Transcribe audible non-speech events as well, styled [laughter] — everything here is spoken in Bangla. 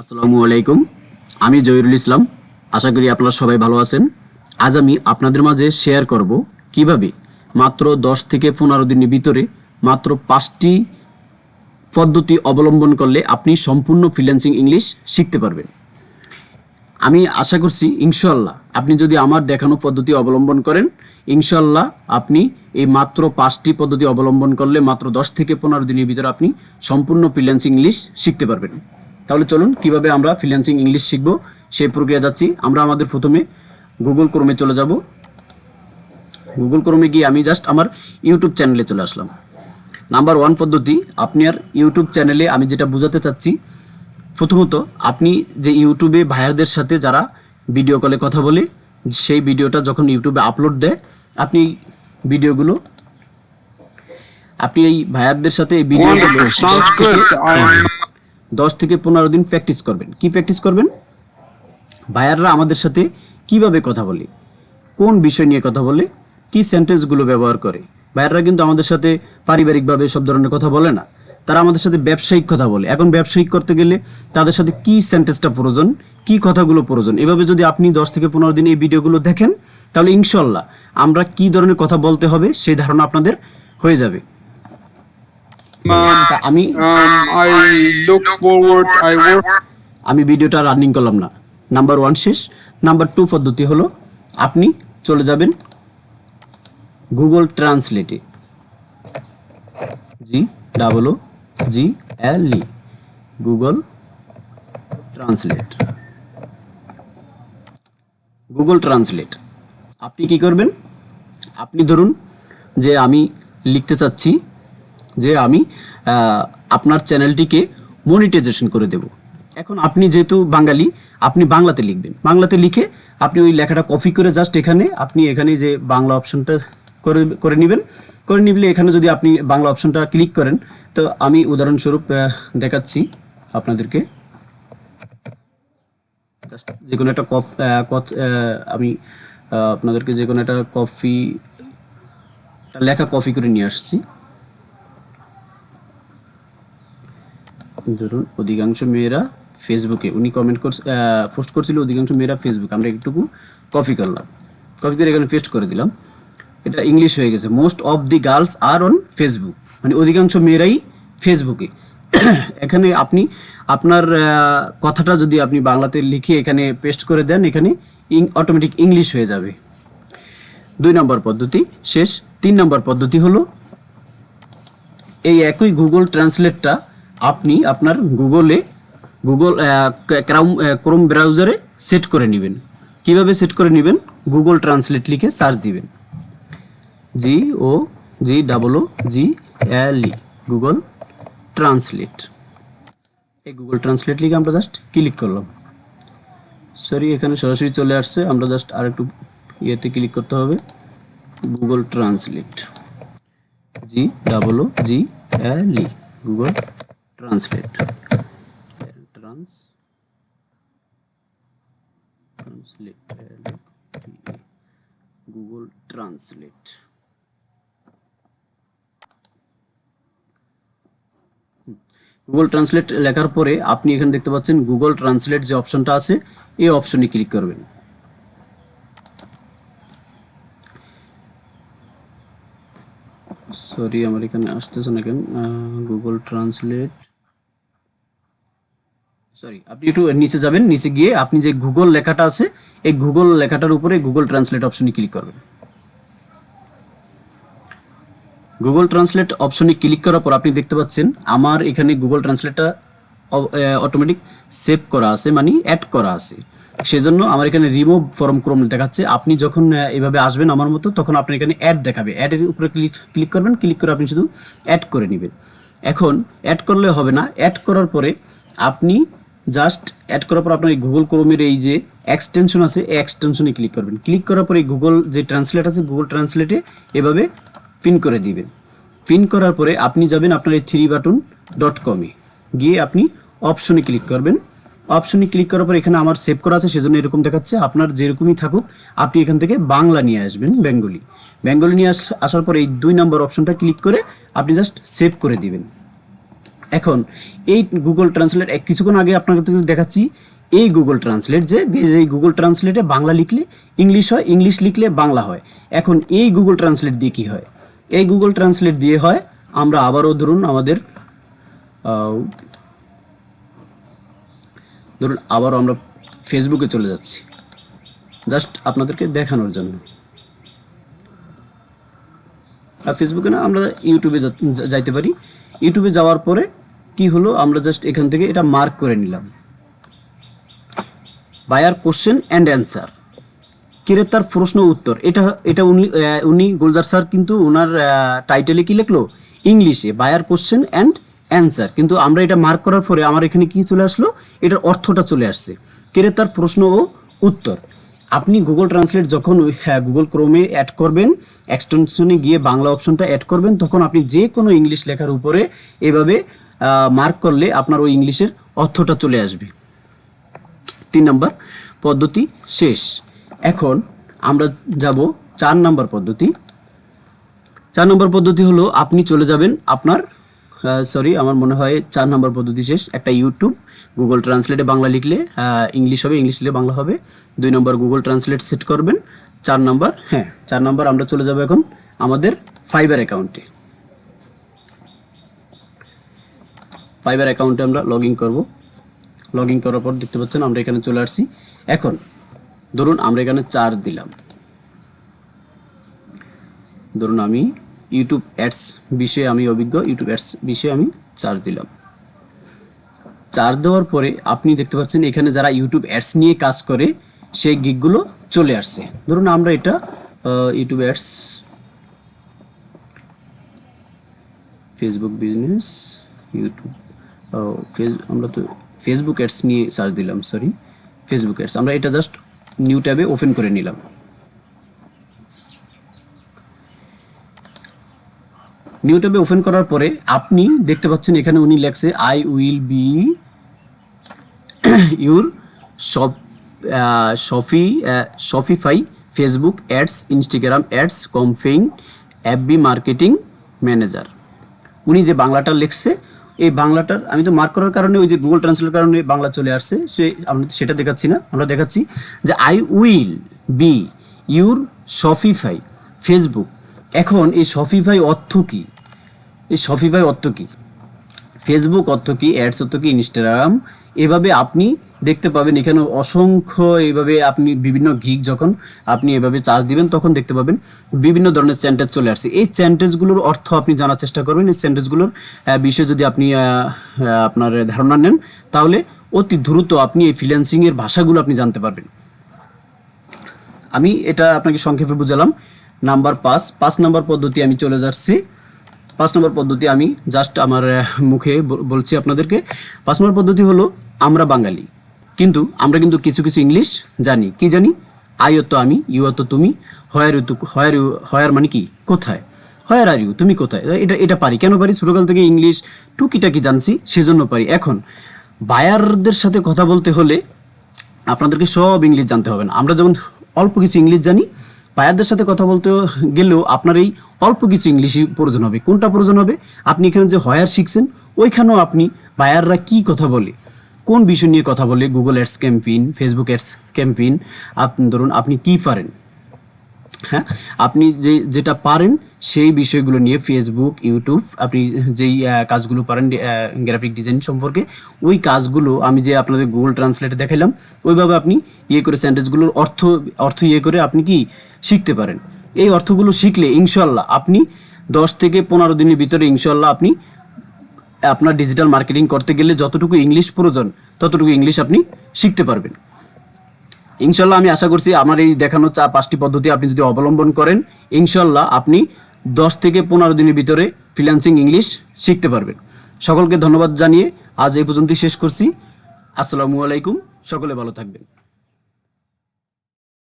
আসসালামু আলাইকুম। আমি জহিরুল ইসলাম। আশা করি আপনারা সবাই ভালো আছেন। আজ আমি আপনাদের মাঝে শেয়ার করব কীভাবে মাত্র দশ থেকে পনেরো দিনের ভিতরে মাত্র পাঁচটি পদ্ধতি অবলম্বন করলে আপনি সম্পূর্ণ ফ্রিল্যান্সিং ইংলিশ শিখতে পারবেন। আমি আশা করছি ইনশাল্লাহ আপনি যদি আমার দেখানো পদ্ধতি অবলম্বন করেন ইনশাল্লাহ আপনি এই মাত্র পাঁচটি পদ্ধতি অবলম্বন করলে মাত্র দশ থেকে পনেরো দিনের ভিতরে আপনি সম্পূর্ণ ফ্রিল্যান্সিং ইংলিশ শিখতে পারবেন। তাহলে চলুন কীভাবে আমরা ফ্রিল্যান্সিং ইংলিশ শিখব সেই প্রক্রিয়া যাচ্ছি। আমরা আমাদের প্রথমে গুগল ক্রোমে চলে যাব। গুগল ক্রোমে গিয়ে আমি জাস্ট আমার ইউটিউব চ্যানেলে চলে আসলাম। নাম্বার ওয়ান পদ্ধতি আপনার ইউটিউব চ্যানেলে আমি যেটা বোঝাতে চাচ্ছি প্রথমত আপনি যে ইউটিউবে ভাইয়ারদের সাথে যারা ভিডিও কলে কথা বলে সেই ভিডিওটা যখন ইউটিউবে আপলোড দেয় আপনি ভিডিওগুলো আপনি এই ভাইয়ারদের সাথে এই ভিডিওগুলো দশ থেকে পনেরো দিন প্র্যাকটিস করবেন। কি প্র্যাকটিস করবেন? ভাইয়াররা আমাদের সাথে কীভাবে কথা বলে? কোন বিষয় নিয়ে কথা বলে? কি সেন্টেন্সগুলো ব্যবহার করে? ভাইয়াররা কিন্তু আমাদের সাথে পারিবারিকভাবে সব ধরনের কথা বলে না। তারা আমাদের সাথে ব্যবসায়িক কথা বলে। এখন ব্যবসায়িক করতে গেলে তাদের সাথে কি সেন্টেন্সটা প্রয়োজন? কি কথাগুলো প্রয়োজন? এভাবে যদি আপনি দশ থেকে পনেরো দিন এই ভিডিওগুলো দেখেন, তাহলে ইনশাল্লাহ আমরা কি ধরনের কথা বলতে হবে সেই ধারণা আপনাদের হয়ে যাবে। আমি um আমি ভিডিওটা রানিং করলাম না। নাম্বার ওয়ান শেষ। নাম্বার টু পদ্ধতি হলো আপনি চলে যাবেন Google ট্রান্সলেটে G double O G L E Google translate Google translate আপনি কি করবেন? আপনি ধরুন যে আমি লিখতে চাচ্ছি যে আমি আপনার চ্যানেলটিকে মনিটাইজেশন করে দেব। এখন আপনি যেহেতু বাঙালি, আপনি বাংলাতে লিখবেন। বাংলাতে লিখে আপনি ওই লেখাটা কপি করে জাস্ট এখানে আপনি এখানে যে বাংলা অপশনটা করে করে নেবেন, করে নিলে এখানে যদি আপনি বাংলা অপশনটা ক্লিক করেন, তো আমি উদাহরণস্বরূপ দেখাচ্ছি আপনাদেরকে। জাস্ট যে কোনো একটা কফ আমি আপনাদেরকে যে কোনো একটা কফি লেখা কপি করে নিয়ে আসছি। ধরুন, অধিকাংশ মেয়েরা ফেসবুকে উনি কমেন্ট করছে পোস্ট করছিল, অধিকাংশ মেয়েরা ফেসবুক আমরা একটুকু কপি করলাম। কপি করে এখানে পেস্ট করে দিলাম। এটা ইংলিশ হয়ে গেছে। Most of the girls are on Facebook মানে অধিকাংশ মেয়েরাই ফেসবুকে [coughs] এখানে আপনি, আপনার কথাটা যদি আপনি বাংলাতে লিখে এখানে পেস্ট করে দেন, এখানে ইং অটোমেটিক ইংলিশ হয়ে যাবে। দুই নম্বর পদ্ধতি শেষ। তিন নম্বর পদ্ধতি হলো, এই একই গুগল ট্রান্সলেটটা আপনি আপনার গুগলে গুগল ক্রাউম ক্রোম ব্রাউজারে সেট করে নেবেন। কীভাবে সেট করে নেবেন? গুগল ট্রান্সলেট লিখে সার্চ দিবেন। G O G double O G L E Google translate. এই গুগল ট্রান্সলেট লিখে আমরা জাস্ট ক্লিক করলাম। সরি এখানে সরাসরি চলে আসছে। আমরা জাস্ট আর একটু ইয়েতে ক্লিক করতে হবে। Google translate. G double O G L E Google translate. Trans translate Google translate Google translate লেখার পরে আপনি এখানে দেখতে পাচ্ছেন গুগল ট্রান্সলেট যে অপশনটা আছে, এই অপশনে ক্লিক করবেন। সরি আমার এখানে আসতেছে না কেন? গুগল ট্রান্সলেট সরি আপনি একটু নিচে যাবেন, নিচে গিয়ে আপনি যে গুগল লেখাটা আছে, এই গুগল লেখাটার উপরে গুগল ট্রান্সলেট অপশনে ক্লিক করবেন। গুগল ট্রান্সলেট অপশনে ক্লিক করার পর আপনি দেখতে পাচ্ছেন, আমার এখানে গুগল ট্রান্সলেটটা অটোমেটিক সেভ করা আছে মানে অ্যাড করা আছে। সেজন্য আমার এখানে রিমুভ ফরম ক্রম দেখাচ্ছে। আপনি যখন এভাবে আসবেন আমার মতো, তখন আপনি এখানে অ্যাড দেখাবে। অ্যাডের উপরে ক্লিক ক্লিক করবেন ক্লিক করে আপনি শুধু অ্যাড করে নেবেন। এখন অ্যাড করলে হবে না। অ্যাড করার পরে আপনি জাস্ট অ্যাড করার পর আপনার এই গুগল ক্রোমের এই যে এক্সটেনশন আছে, এই এক্সটেনশনে ক্লিক করবেন। ক্লিক করার পরে গুগল যে ট্রান্সলেট আছে গুগল ট্রান্সলেটে এভাবে পিন করে দিবেন। পিন করার পরে আপনি যাবেন আপনার এই থ্রি বাটন ডট কমে গিয়ে আপনি অপশনে ক্লিক করবেন। অপশনে ক্লিক করার পর এখানে আমার সেভ করা আছে, সেজন্য এরকম দেখাচ্ছে। আপনার যেরকমই থাকুক, আপনি এখান থেকে বাংলা নিয়ে আসবেন বেঙ্গলি বেঙ্গলি নিয়ে আস- আসার পর এই দুই নম্বর অপশনটা ক্লিক করে আপনি জাস্ট সেভ করে দিবেন। এখন এই গুগল ট্রান্সলেট এক কিছুক্ষণ আগে আপনাকে দেখাচ্ছি, এই গুগল ট্রান্সলেট যে, এই গুগল ট্রান্সলেটে বাংলা লিখলে ইংলিশ হয় ইংলিশ লিখলে বাংলা হয়। এখন এই গুগল ট্রান্সলেট দিয়ে কি হয়? এই গুগল ট্রান্সলেট দিয়ে হয়, আমরা আবারও ধরুন আমাদের ধরুন আবারও আমরা ফেসবুকে চলে যাচ্ছি। জাস্ট আপনাদেরকে দেখানোর জন্য। আর ফেসবুকে না আমরা ইউটিউবে যাইতে পারি। ইউটিউবে যাওয়ার পরে কি হলো? আমরা জাস্ট এখান থেকে এটা মার্ক করে নিলাম। বায়ার কোশ্চেন অ্যান্ড অ্যান্সার ক্রেতার প্রশ্ন উত্তর? এটা এটা উনি উনি গুলজার স্যার কিন্তু ওনার টাইটেলে কি লিখলো? ইংলিশে বায়ার কোশ্চেন অ্যান্ড অ্যান্সার কিন্তু আমরা এটা মার্ক করার পরে আমার এখানে কি চলে আসলো? এটার অর্থটা চলে আসছে। ক্রেতার প্রশ্ন ও উত্তর। আপনি গুগল ট্রান্সলেট যখন হ্যাঁ গুগল ক্রোমে অ্যাড করবেন এক্সটেনশনে গিয়ে বাংলা অপশনটা অ্যাড করবেন, তখন আপনি যে কোনো ইংলিশ লেখার উপরে এভাবে মার্ক করলে আপনার ওই ইংলিশের অর্থটা চলে আসবে। তিন নম্বর পদ্ধতি শেষ। এখন আমরা যাব চার নম্বর পদ্ধতি। চার নম্বর পদ্ধতি হলো, আপনি চলে যাবেন আপনার সরি আমার মনে হয় চার নম্বর পদ্ধতি শেষ, একটা ইউটিউব গুগল ট্রান্সলেটে বাংলা লিখলে ইংলিশ হবে ইংলিশ লিখলে বাংলা হবে। দুই নম্বর গুগল ট্রান্সলেট সেট করবেন। চার নম্বর হ্যাঁ চার নম্বর আমরা চলে যাব এখন আমাদের ফাইবার অ্যাকাউন্টে ফাইবার অ্যাকাউন্টে আমরা লগ ইন করব। লগ ইন করার পর দেখতে পাচ্ছেন আমরা এখানে চলে আসছি। এখন, ধরুন আমরা এখানে চার্জ দিলাম। ধরুন আমি ইউটিউব অ্যাডস বিষয়ে আমি অভিজ্ঞ ইউটিউব অ্যাডস বিষয়ে আমি চার্জ দিলাম। চার্জ দেওয়ার পরে আপনি দেখতে পাচ্ছেন এখানে যারা ইউটিউব অ্যাডস নিয়ে কাজ করে, সেই গিকগুলো চলে আসছে। ধরুন আমরা এটা YouTube ads Facebook business YouTube face- আমরা তো ফেসবুক অ্যাডস নিয়ে সার্চ দিলাম সরি ফেসবুক অ্যাডস আমরা এটা জাস্ট নিউ ট্যাবে ওপেন করে নিলাম। নিউ ট্যাবে ওপেন করার পরে আপনি দেখতে পাচ্ছেন এখানে উনি লেখছে I will be your shop শপি Shopify Facebook ads, Instagram ads, campaign অ্যাপবি marketing manager. উনি যে বাংলাটা লিখছে, এই বাংলাটার আমি তো মার্ক করার কারণে, ওই যে গুগল ট্রান্সলেটের কারণে বাংলা চলে আসছে, সে আমরা সেটা দেখাচ্ছি না, আমরা দেখাচ্ছি যে I will be your Shopify Facebook এখন এই শপিফাই অর্থ কী? এই শপিফাই অর্থ কী? ফেসবুক অর্থ কী? অ্যাডস অর্থ কি? ইনস্টাগ্রাম এভাবে আপনি দেখতে পাবেন এখানে অসংখ্য এইভাবে আপনি বিভিন্ন গিগ যখন আপনি এভাবে চার্জ দিবেন তখন দেখতে পাবেন বিভিন্ন ধরনের সেন্টেন্স চলে আসছে। এই সেন্টেন্সগুলোর অর্থ আপনি জানার চেষ্টা করবেন। এই আহ, বিষয়ে যদি আপনি আপনার ধারণা নেন তাহলে অতি দ্রুত আপনি এই ফ্রিল্যান্সিংয়ের ভাষাগুলো আপনি জানতে পারবেন। আমি এটা আপনাকে সংক্ষেপে বুঝালাম। নাম্বার পাঁচ পাঁচ নাম্বার পদ্ধতি আমি চলে যাচ্ছি। পাঁচ নম্বর পদ্ধতি আমি জাস্ট আমার মুখে বল- বলছি আপনাদেরকে। পাঁচ নম্বর পদ্ধতি হলো আমরা বাঙালি। কিন্তু আমরা কিন্তু কিছু কিছু ইংলিশ জানি। কি জানি? আই অত আমি, ইউ অত তুমি, হয়ার ইউ হয়ার ইউ হয়ার মানে কি? কোথায়? হয়ার আর ইউ, তুমি কোথায়? এটা এটা পারি। কেন পারি? ছোটোকাল থেকে ইংলিশ টুকিটাকি জানছি, সেজন্য পারি। এখন, বায়ারদের সাথে কথা বলতে হলে আপনাদেরকে সব ইংলিশ জানতে হবে না। আমরা যেমন অল্প কিছু ইংলিশ জানি, বায়ারদের সাথে কথা বলতে গেলেও আপনার এই অল্প কিছু ইংলিশই প্রয়োজন হবে। কোনটা প্রয়োজন হবে? আপনি এখানে যে হয়ার শিখছেন, ওইখানেও আপনি বায়াররা কি কথা বলে? কোন বিষয় নিয়ে কথা বলে Google ads campaign Facebook ads campaign আপনি ধরুন আপনি কি পারেন? হ্যাঁ? আপনি যে, যেটা পারেন সেই বিষয়গুলো নিয়ে ফেসবুক ইউটিউব আপনি যেই কাজগুলো পারেন গ্রাফিক ডিজাইন সম্পর্কে, ওই কাজগুলো আমি যে আপনাদের গুগল ট্রান্সলেটে দেখালাম ওইভাবে আপনি ইয়ে করে সেন্টেন্সগুলোর অর্থ অর্থ ইয়ে করে আপনি কি শিখতে পারেন? এই অর্থগুলো শিখলে ইনশাল্লাহ আপনি দশ থেকে পনেরো দিনের ভিতরে ইনশাল্লাহ আপনি আপনার ডিজিটাল মার্কেটিং করতে গেলে যতটুকু ইংলিশ প্রয়োজন, ততটুকু ইংলিশ আপনি শিখতে পারবেন। ইনশাল্লাহ আমি আশা করছি আমার এই দেখানো চা পাঁচটি পদ্ধতি আপনি যদি অবলম্বন করেন, ইনশাল্লাহ আপনি দশ থেকে পনেরো দিনের ভিতরে ফ্রিল্যান্সিং ইংলিশ শিখতে পারবেন। সকলকে ধন্যবাদ জানিয়ে আজ এই পর্যন্তই শেষ করছি। আসসালামু আলাইকুম, সকলে ভালো থাকবেন।